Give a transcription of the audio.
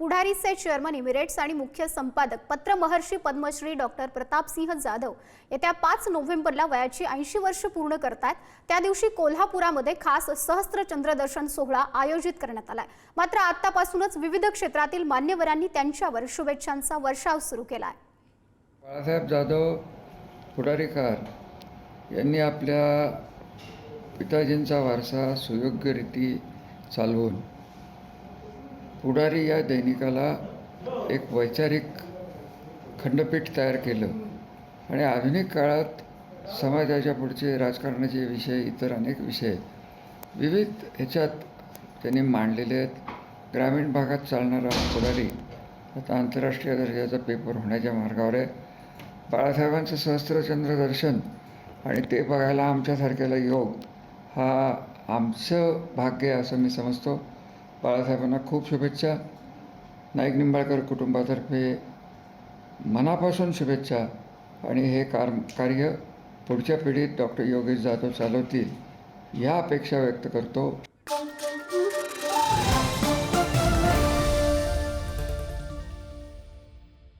पुढारीचे chairman emirates आणि मुख्य संपादक पत्र महर्षी पद्मश्री डॉक्टर प्रतापसिंह जाधव येत्या पाच नोव्हेंबरला वयाची ऐंशी वर्ष पूर्ण करतात. त्या दिवशी कोल्हापुरामध्ये खास सहस्त्र चंद्रदर्शन सोहळा आयोजित करण्यात आलाय. मात्र आतापासूनच विविध क्षेत्रातील मान्यवरांनी त्यांच्यावर शुभेच्छांचा वर्षाव सुरू केलाय. बाळासाहेब जाधव पुढारीकार यांनी आपल्या पिताजींचा वारसा सुयोग्यरीती चालवून पुढारी या दैनिकाला एक वैचारिक खंडपीठ तयार केलं. आणि आधुनिक काळात समाजाच्या पुढचे राजकारणाचे विषय इतर अनेक विषय विविध ह्याच्यात त्यांनी मांडलेले आहेत. ग्रामीण भागात चालणारा पुढारी आता आंतरराष्ट्रीय दर्जाचा पेपर होण्याच्या मार्गावर आहे. बाळासाहेबांचं सहस्त्रचंद्र दर्शन आणि ते बघायला आमच्यासारख्याला योग हा आमचं भाग्य आहे असं मी समजतो. बाळासाहेबांना खूप शुभेच्छा. नाईक निंबाळकर कुटुंबातर्फे मनापासून शुभेच्छा आणि हे कार कार्य पुढच्या पिढीत डॉक्टर योगेश जाधव चालवतील ह्या अपेक्षा व्यक्त करतो.